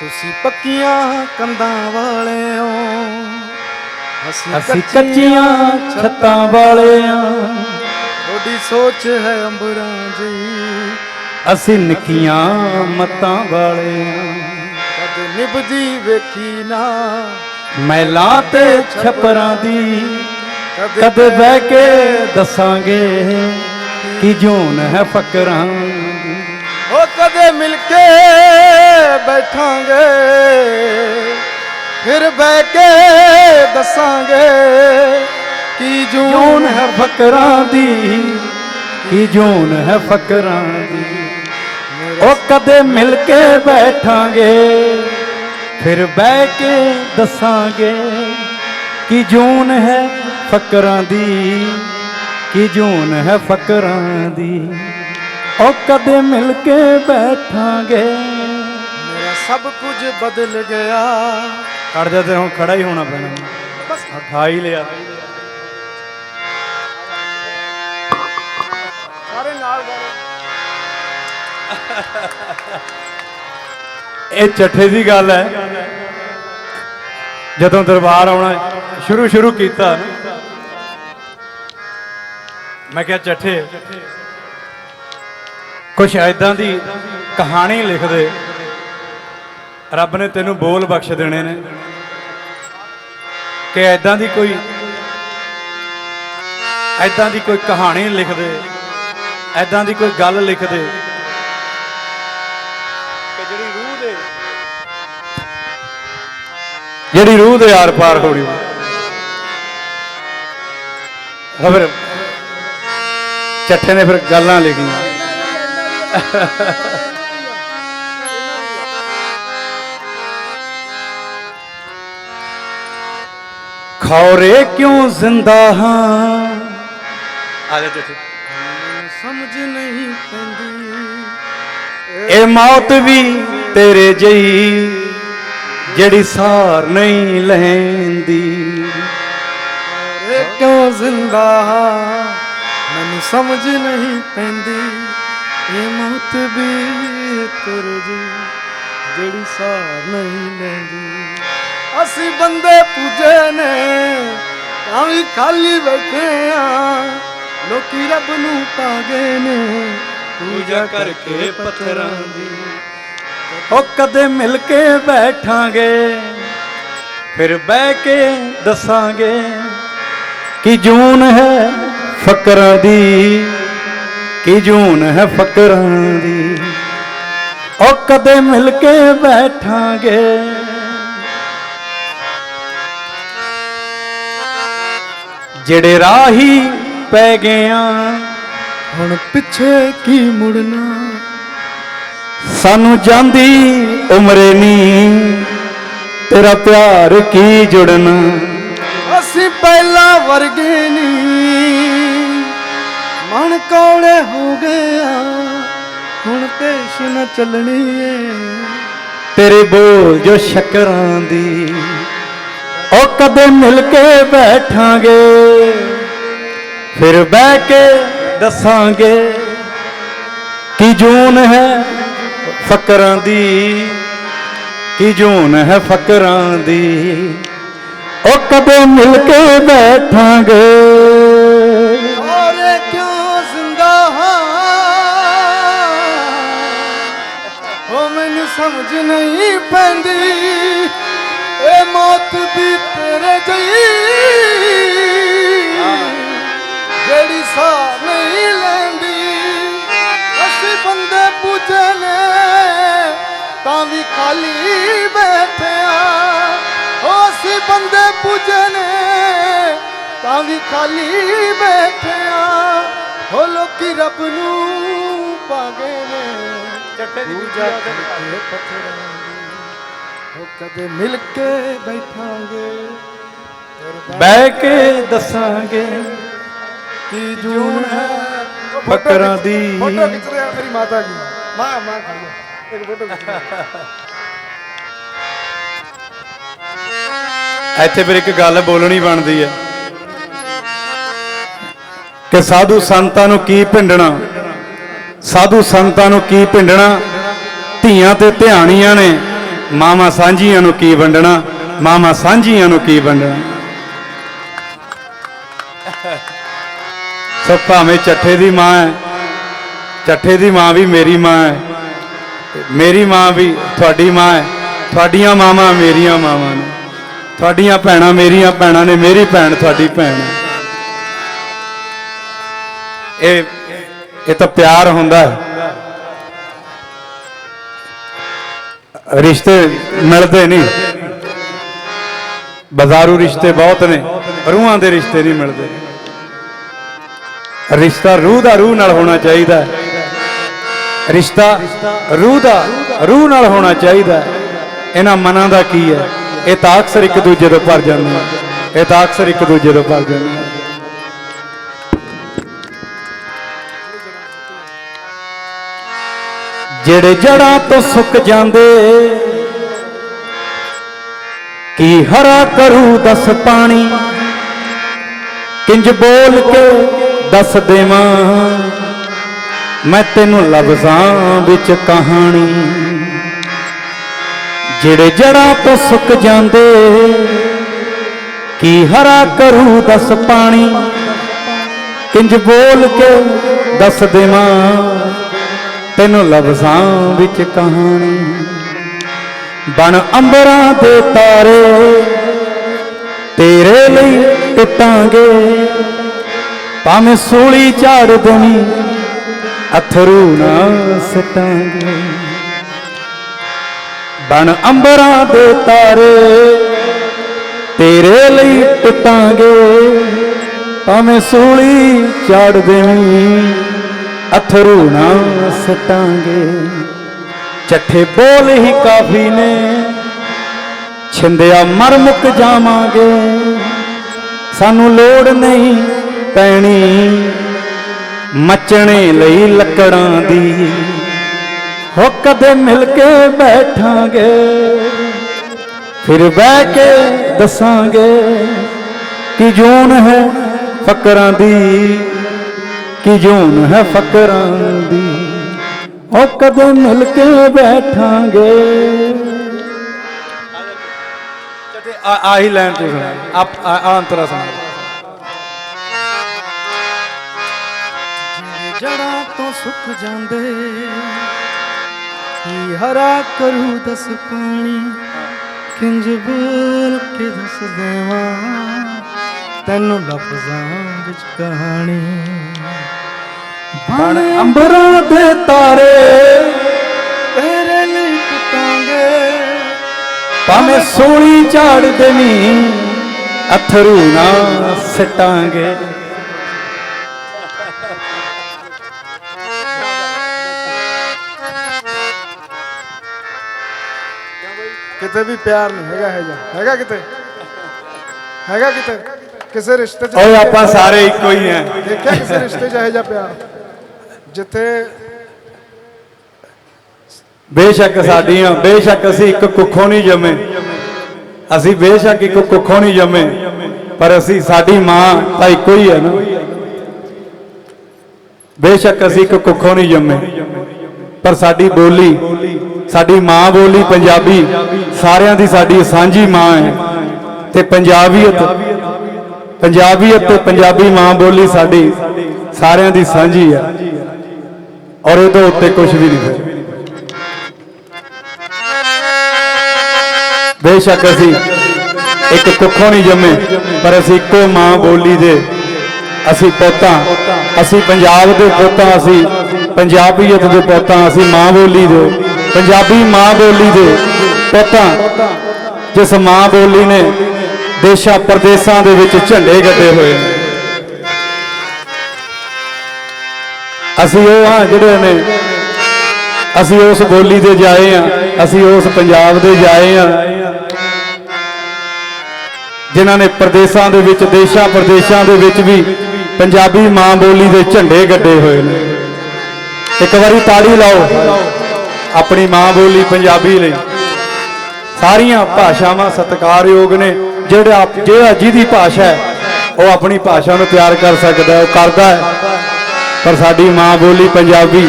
ਤੁਸੀਂ ਪੱਕੀਆਂ ਕੰਧਾਂ ਵਾਲਿਓ। ਅਸੀਂ ਕੱਚੀਆਂ ਛੱਤਾਂ ਵਾਲਿਆਂ। ਤੁਹਾਡੀ ਸੋਚ ਹੈ ਅੰਬਰਾਂ ਜਿਹੀ। ਅਸੀਂ ਨਿੱਕੀਆਂ ਮੱਤਾਂ ਵਾਲਿਆਂ। ਕਦੇ ਨਿਭਦੀ ਵੇਖੀ ਨਾ। ਮਹਿਲਾਂ ਤੇ ਛਪਰਾਂ ਦੀ। ਕਦੇ ਬਹਿ ਕੇ ਦੱਸਾਂਗੇ ਕਿ ਜੂਨ ਹੈ ਫਕਰਾਂ ਦੀ। ਉਹ ਕਦੇ ਮਿਲ ਕੇ ਬੈਠਾਂਗੇ ਫਿਰ ਬਹਿ ਕੇ ਦੱਸਾਂਗੇ ਕੀ ਜੂਨ ਹੈ ਫਕਰਾਂ ਦੀ ਕਿ ਜੂਨ ਹੈ ਫਕਰਾਂ ਦੀ। ਉਹ ਕਦੇ ਮਿਲ ਕੇ ਬੈਠਾਂਗੇ ਫਿਰ ਬਹਿ ਕੇ ਦੱਸਾਂਗੇ ਕਿ ਜੂਨ ਹੈ ਫਕਰਾਂ ਦੀ ਕਿ ਜੂਨ ਹੈ ਫਕਰਾਂ ਦੀ। ਉਹ ਕਦੇ ਮਿਲ ਕੇ ਬੈਠਾਂਗੇ। ਮੇਰਾ ਸਭ ਕੁਝ ਬਦਲ ਗਿਆ। ਖੜ ਜਾ ਤੇ ਹੁਣ ਖੜਾ ਹੀ ਹੋਣਾ ਪੈਣਾ। ਬਸ। ਉਠਾ ਹੀ ਲਿਆ। ਸਾਰੇ ਨਾਲ ਗਏ ਇਹ ਚੱਠੇ ਦੀ ਗੱਲ ਹੈ। ਜਦੋਂ ਦਰਬਾਰ ਆਉਣਾ ਸ਼ੁਰੂ ਸ਼ੁਰੂ ਕੀਤਾ। ਮੈਂ ਕਿਹਾ ਚੱਠੇ ਕੁਛ ਐਦਾਂ ਦੀ ਕਹਾਣੀ ਲਿਖ ਦੇ ਰੱਬ ਨੇ ਤੈਨੂੰ ਬੋਲ ਬਖਸ਼ ਦੇਣੇ ਨੇ। ਕਿ ਐਦਾਂ ਦੀ ਕੋਈ ਐਦਾਂ ਦੀ ਕੋਈ ਕਹਾਣੀ ਲਿਖ ਦੇ ਐਦਾਂ ਦੀ ਕੋਈ ਗੱਲ ਲਿਖ ਦੇ ਕਿ ਜਿਹੜੀ ਰੂਹ ਦੇ, ਜਿਹੜੀ ਰੂਹ ਦੇ ਆਰ ਪਾਰ ਹੋਣੀ। ਫਿਰ ਚੱਠੇ ਨੇ ਫਿਰ ਗੱਲਾਂ ਲਿਖੀਆਂ। ਖੌਰੇ ਕਿਉਂ ਜ਼ਿੰਦਾ ਹਾਂ? ਆ ਜਾ ਮੈਨੂੰ ਸਮਝ ਨਹੀਂ ਪੈਂਦੀ। ਇਹ ਮੌਤ ਵੀ ਤੇਰੇ ਜਈ ਜਿਹੜੀ ਸਾਰ ਨਹੀਂ ਲੈਂਦੀ। ਕਿਉਂ ਜ਼ਿੰਦਾ ਹਾਂ? ਮੈਨੂੰ ਸਮਝ ਨਹੀਂ ਪੈਂਦੀ। ਇਹ ਮੌਤ ਵੀ ਤੇਰੇ ਜਿਹੜੀ ਸਾਰ ਨਹੀਂ ਲੈਂਦੀ। ਅਸੀਂ ਬੰਦੇ ਪੂਜੇ ਨੇ, ਤਾਂ ਵੀ ਖਾਲੀ ਬੈਠੇ ਆ। ਲੋਕੀ ਰੱਬ ਨੂੰ ਪਾਗੇ ਨੇ, ਪੂਜਾ ਕਰਕੇ ਪੱਥਰਾਂ ਦੀ। ਉਹ ਕਦੇ ਮਿਲ ਕੇ ਬੈਠਾਂਗੇ, ਫਿਰ ਬਹਿ ਕੇ ਦੱਸਾਂਗੇ ਕਿ ਜੂਨ ਹੈ ਫਕਰਾਂ ਦੀ। ਕਿ ਜੂਨ ਹੈ ਫਕਰਾਂ ਦੀ ਉਹ ਕਦੇ ਮਿਲ ਕੇ ਬੈਠਾਂਗੇ। ਜਿਹੜੇ ਰਾਹੀ ਪੈ ਗਏ ਆ ਹੁਣ ਪਿੱਛੇ ਕੀ ਮੁੜਨਾ? ਸਾਨੂੰ ਜਾਂਦੀ ਉਮਰੇ ਨੀ ਤੇਰਾ ਪਿਆਰ ਕੀ ਜੁੜਨਾ? ਅਸੀਂ ਪਹਿਲਾਂ ਵਰਗੇ ਨਹੀਂ ਮਨ ਕੌੜੇ ਹੋ ਗਿਆ। ਹੁਣ ਪੇਸ਼ ਨਾ ਚੱਲਣੀ ਏ। ਤੇਰੇ ਬੋਲ ਜੋ ਸ਼ਕਰਾਂ ਦੀ, ਉਹ ਕਦੇ ਮਿਲ ਕੇ ਬੈਠਾਂਗੇ। ਫਿਰ ਬਹਿ ਕੇ ਦੱਸਾਂਗੇ ਕਿ ਜੂਨ ਹੈ ਫਕਰਾਂ ਦੀ, ਕਿ ਜੂਨ ਹੈ ਫਕਰਾਂ ਦੀ। ਉਹ ਕਦੇ ਮਿਲ ਕੇ ਬੈਠਾਂਗੇ। ਸਮਝ ਨਹੀਂ ਪੈਂਦੀ। ਇਹ ਮੌਤ ਵੀ ਤੇਰੇ ਜਈ। ਜਿਹੜੀ ਸਾਹ ਨਹੀਂ ਲੈਂਦੀ, ਅਸੀਂ ਬੰਦੇ ਪੂਜੇ ਨੇ, ਤਾਂ ਵੀ ਖਾਲੀ ਬੈਠੇ ਆ ਅਸੀਂ ਬੰਦੇ ਪੂਜੇ ਨੇ, ਤਾਂ ਵੀ ਖਾਲੀ ਬੈਠੇ ਆ ਹੋ ਲੋਕੀ ਰੱਬ ਨੂੰ ਪਾਗੇ ਚੱਟੇ ਦੀ ਪੂਜਾ ਕਰਕੇ ਪੱਥਰਾਂ ਦੀ ਕਦੇ ਮਿਲ ਕੇ ਬੈਠਾਂਗੇ। ਬਹਿ ਕੇ ਦੱਸਾਂਗੇ ਕੀ ਜੂਨ ਹੈ। ਫਕਰਾਂ ਦੀ ਫੋਟੋ ਖਿੱਚ ਰਿਹਾ ਮੇਰੀ ਮਾਤਾ ਦੀ ਮਾਂ ਮਾਂ। ਇੱਕ ਫੋਟੋ ਖਿੱਚ ਇੱਥੇ ਫਿਰ ਇੱਕ ਗੱਲ ਬੋਲਣੀ ਬਣਦੀ ਹੈ ਕਿ ਸਾਧੂ ਸੰਤਾਂ ਨੂੰ ਕੀ ਭਿੰਡਣਾ ਸਾਧੂ ਸੰਤਾਂ ਨੂੰ ਕੀ ਭਿੰਡਣਾ ਧੀਆਂ ਤੇ ਧਿਆਣੀਆਂ ਨੇ ਮਾਮਾ ਸਾਂਝੀਆਂ ਨੂੰ ਕੀ ਵੰਡਣਾ? ਮਾਮਾ ਸਾਂਝੀਆਂ ਨੂੰ ਕੀ ਵੰਡਣਾ? ਸੋ ਭਾਵੇਂ ਚੱਠੇ ਦੀ ਮਾਂ ਹੈ, ਚੱਠੇ ਦੀ ਮਾਂ ਵੀ ਮੇਰੀ ਮਾਂ ਹੈ ਮੇਰੀ ਮਾਂ ਵੀ ਤੁਹਾਡੀ ਮਾਂ ਹੈ, ਤੁਹਾਡੀਆਂ ਮਾਵਾਂ ਮੇਰੀਆਂ ਮਾਵਾਂ ਨੇ, ਤੁਹਾਡੀਆਂ ਭੈਣਾਂ ਮੇਰੀਆਂ ਭੈਣਾਂ ਨੇ, ਮੇਰੀ ਭੈਣ ਤੁਹਾਡੀ ਭੈਣ ਇਹ ਇਹ ਤਾਂ ਪਿਆਰ ਹੁੰਦਾ ਹੈ। ਰਿਸ਼ਤੇ ਮਿਲਦੇ ਨਹੀਂ। ਬਾਜ਼ਾਰੂ ਰਿਸ਼ਤੇ ਬਹੁਤ ਨੇ, ਰੂਹਾਂ ਦੇ ਰਿਸ਼ਤੇ ਨਹੀਂ ਮਿਲਦੇ। ਰਿਸ਼ਤਾ ਰੂਹ ਦਾ ਰੂਹ ਨਾਲ ਹੋਣਾ ਚਾਹੀਦਾ ਰਿਸ਼ਤਾ ਰੂਹ ਦਾ ਰੂਹ ਨਾਲ ਹੋਣਾ ਚਾਹੀਦਾ ਇਹਨਾਂ ਮਨਾਂ ਦਾ ਕੀ ਹੈ? ਇਹ ਤਾਂ ਅਕਸਰ ਇੱਕ ਦੂਜੇ ਤੋਂ ਭਰ ਜਾਂਦੇ ਆ ਇਹ ਤਾਂ ਅਕਸਰ ਇੱਕ ਦੂਜੇ ਤੋਂ ਭਰ ਜਾਂਦੇ ਆ ਜਿਹੜੇ ਜੜਾਂ ਤੋਂ ਸੁੱਕ ਜਾਂਦੇ, ਕੀ ਹਰਾ ਕਰੂ ਦਸ ਪਾਣੀ? ਕਿੰਜ ਬੋਲ ਕੇ ਦੱਸ ਦੇਵਾਂ? ਮੈਂ ਤੈਨੂੰ ਲਫ਼ਜ਼ਾਂ ਵਿੱਚ ਕਹਾਣੀ। ਜਿਹੜੇ ਜੜਾਂ ਤੋਂ ਸੁੱਕ ਜਾਂਦੇ, ਕੀ ਹਰਾ ਕਰੂ ਦਸ ਪਾਣੀ? ਕਿੰਜ ਬੋਲ ਕੇ ਦੱਸ ਦੇਵਾਂ? ਤੈਨੂੰ ਲਫ਼ਜ਼ਾਂ ਵਿੱਚ ਕਹਾਣੀ। ਬਣ ਅੰਬਰਾਂ ਦੇ ਤਾਰੇ, ਤੇਰੇ ਲਈ ਟੁੱਟਾਂਗੇ ਭਾਵੇਂ ਸੂਲੀ ਝਾੜ ਦੇਣੀ, ਅਥਰੂ ਨਾ ਸਟਾਂਗੇ। ਬਣ ਅੰਬਰਾਂ ਦੇ ਤਾਰੇ, ਤੇਰੇ ਲਈ ਟੁੱਟਾਂਗੇ ਭਾਵੇਂ ਸੂਲੀ ਝਾੜ ਦੇਣੀ ਅਥਰੂ ਨਾ ਸਟਾਂਗੇ। ਚੱਠੇ ਬੋਲ ਹੀ ਕਾਫੀ ਨੇ, ਛਿੰਦਿਆ ਮਰ ਮੁੱਕ ਜਾਵਾਂਗੇ। ਸਾਨੂੰ ਲੋੜ ਨਹੀਂ ਪੈਣੀ ਮਚਣੇ ਲਈ ਲੱਕੜਾਂ ਦੀ। ਹੋ ਕਦੇ ਮਿਲ ਕੇ ਬੈਠਾਂਗੇ, ਫਿਰ ਬਹਿ ਕੇ ਦੱਸਾਂਗੇ ਕਿ ਜੂਨ ਹੈ ਫਕਰਾਂ ਦੀ। ਕਿ ਜੂਨ ਹੈ ਫਕਰਾਂ ਦੀ ਉਹ ਕਦੇ ਮਿਲ ਕੇ ਬੈਠਾਂਗੇ ਤੇ ਆਹੀ ਲਾਈਨ ਤੂੰ ਸੁਣਾ। ਆਪ ਆ ਅੰਤਰਾ ਸੁਣਾ। ਜੜਾਂ ਤੋਂ ਸੁੱਕ ਜਾਂਦੇ ਕੀ ਹਰਾ ਕਰੂ ਦਸ ਪਾਣੀ ਕਿੰਜ ਬੋਲ ਕੇ ਦੱਸ ਦੇਵਾਂ? ਤੈਨੂੰ ਲਫ਼ਜ਼ਾਂ ਵਿੱਚ ਕਹਾਣੀ। ਬਣ ਅੰਬਰਾਂ ਦੇ ਤਾਰੇ। ਤੇਰੇ ਲਈ ਟੁੱਟਾਂਗੇ ਭਾਵੇਂ ਸੋਲੀ ਝਾੜ ਦੇਵੀਂ ਅਥਰੂ ਨਾ ਸਟਾਂਗੇ। ਕਿਤੇ ਵੀ ਪਿਆਰ ਨਹੀਂ ਹੈਗਾ ਹੈ ਹੈਗਾ ਕਿਤੇ? ਹੈਗਾ ਕਿਤੇ? ਕਿਸੇ ਰਿਸ਼ਤੇ 'ਚ ਓਏ ਆਪਾਂ ਸਾਰੇ ਇੱਕੋ ਹੀ ਆ। ਦੇਖਿਆ ਕਿਸੇ ਰਿਸ਼ਤੇ 'ਚ ਇਹੋ ਜਿਹਾ ਪਿਆਰ ਜਿੱਥੇ ਬੇਸ਼ੱਕ ਸਾਡੀਆਂ ਬੇਸ਼ੱਕ ਅਸੀਂ ਇੱਕ ਕੁੱਖੋਂ ਨਹੀਂ ਜੰਮੇ। ਅਸੀਂ ਬੇਸ਼ੱਕ ਇੱਕ ਕੁੱਖੋਂ ਨਹੀਂ ਜੰਮੇ ਪਰ ਅਸੀਂ ਸਾਡੀ ਮਾਂ ਤਾਂ ਇੱਕੋ ਹੀ ਹੈ ਨਾ। ਬੇਸ਼ੱਕ ਅਸੀਂ ਇੱਕ ਕੁੱਖੋਂ ਨਹੀਂ ਜੰਮੇ ਪਰ ਸਾਡੀ ਬੋਲੀ ਸਾਡੀ ਮਾਂ ਬੋਲੀ ਪੰਜਾਬੀ ਸਾਰਿਆਂ ਦੀ ਸਾਡੀ ਸਾਂਝੀ ਮਾਂ ਹੈ। ਤੇ ਪੰਜਾਬੀਅਤ ਪੰਜਾਬੀਅਤ ਤੇ ਪੰਜਾਬੀ ਮਾਂ ਬੋਲੀ ਸਾਡੀ ਸਾਰਿਆਂ ਦੀ ਸਾਂਝੀ ਹੈ। ਔਰ ਇਹਦੇ ਉੱਤੇ ਕੁਝ ਵੀ ਨਹੀਂ ਹੈ। ਬੇਸ਼ੱਕ ਅਸੀਂ ਇੱਕ ਕੁੱਖੋਂ ਨਹੀਂ ਜੰਮੇ, ਪਰ ਅਸੀਂ ਇੱਕੋ ਮਾਂ ਬੋਲੀ ਦੇ ਅਸੀਂ ਪੋਤਾਂ, ਅਸੀਂ ਪੰਜਾਬ ਦੇ ਪੋਤਾਂ, ਅਸੀਂ ਪੰਜਾਬੀਅਤ ਦੇ ਪੋਤਾਂ, ਅਸੀਂ ਮਾਂ ਬੋਲੀ ਦੇ, ਪੰਜਾਬੀ ਮਾਂ ਬੋਲੀ ਦੇ ਪੋਤਾਂ, ਜਿਸ ਮਾਂ ਬੋਲੀ ਨੇ ਦੇਸ਼ਾਂ ਪ੍ਰਦੇਸ਼ਾਂ ਦੇ ਵਿੱਚ ਝੰਡੇ ਗੱਡੇ ਹੋਏ। ਨੇ ਅਸੀਂ ਉਹ ਆ ਜਿਹੜੇ ਨੇ, ਅਸੀਂ ਉਸ ਬੋਲੀ ਦੇ ਜਾਏ ਆ ਅਸੀਂ ਉਸ ਪੰਜਾਬ ਦੇ ਜਾਏ ਆ ਜਿਨ੍ਹਾਂ ਨੇ ਪ੍ਰਦੇਸ਼ਾਂ ਦੇ ਵਿੱਚ, ਦੇਸ਼ਾਂ ਪ੍ਰਦੇਸ਼ਾਂ ਦੇ ਵਿੱਚ ਵੀ ਪੰਜਾਬੀ ਮਾਂ ਬੋਲੀ ਦੇ ਝੰਡੇ ਗੱਡੇ ਹੋਏ ਨੇ। ਇੱਕ ਵਾਰੀ ਤਾੜੀ ਲਾਓ, ਆਪਣੀ ਮਾਂ ਬੋਲੀ ਪੰਜਾਬੀ ਲਈ। ਸਾਰੀਆਂ ਭਾਸ਼ਾਵਾਂ ਸਤਿਕਾਰਯੋਗ ਨੇ। ਜਿਹੜਾ ਜਿਹੜਾ ਜਿਹਦੀ ਭਾਸ਼ਾ ਹੈ, ਉਹ ਆਪਣੀ ਭਾਸ਼ਾ ਨੂੰ ਪਿਆਰ ਕਰ ਸਕਦਾ ਉਹ ਕਰਦਾ ਹੈ। ਪਰ ਸਾਡੀ ਮਾਂ ਬੋਲੀ ਪੰਜਾਬੀ